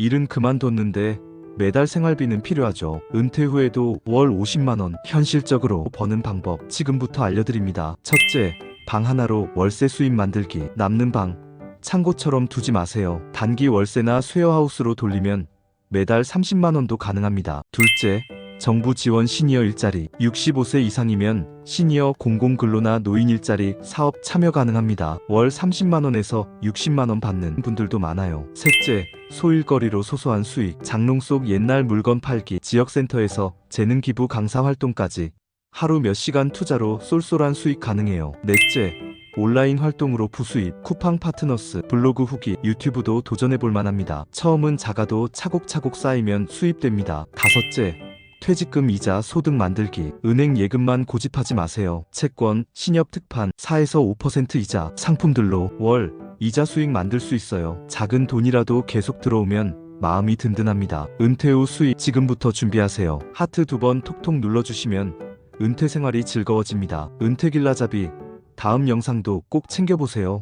일은 그만뒀는데 매달 생활비는 필요하죠. 은퇴 후에도 월 50만원 현실적으로 버는 방법 지금부터 알려드립니다. 첫째, 방 하나로 월세 수입 만들기. 남는 방, 창고처럼 두지 마세요. 단기 월세나 쉐어하우스로 돌리면 매달 30만원도 가능합니다. 둘째, 정부 지원 시니어 일자리 65세 이상이면 시니어 공공근로나 노인 일자리 사업 참여 가능합니다. 월 30만원에서 60만원 받는 분들도 많아요. 셋째, 소일거리로 소소한 수익 장롱 속 옛날 물건 팔기 지역센터에서 재능 기부 강사 활동까지 하루 몇 시간 투자로 쏠쏠한 수익 가능해요. 넷째, 온라인 활동으로 부수입, 쿠팡 파트너스, 블로그 후기, 유튜브도 도전해볼 만합니다. 처음은 작아도 차곡차곡 쌓이면 수입됩니다. 다섯째, 퇴직금 이자 소득 만들기, 은행 예금만 고집하지 마세요. 채권, 신협 특판, 4에서 5% 이자, 상품들로 월, 이자 수익 만들 수 있어요. 작은 돈이라도 계속 들어오면 마음이 든든합니다. 은퇴 후 수익 지금부터 준비하세요. 하트 두 번 톡톡 눌러주시면 은퇴 생활이 즐거워집니다. 은퇴 길라잡이 다음 영상도 꼭 챙겨보세요.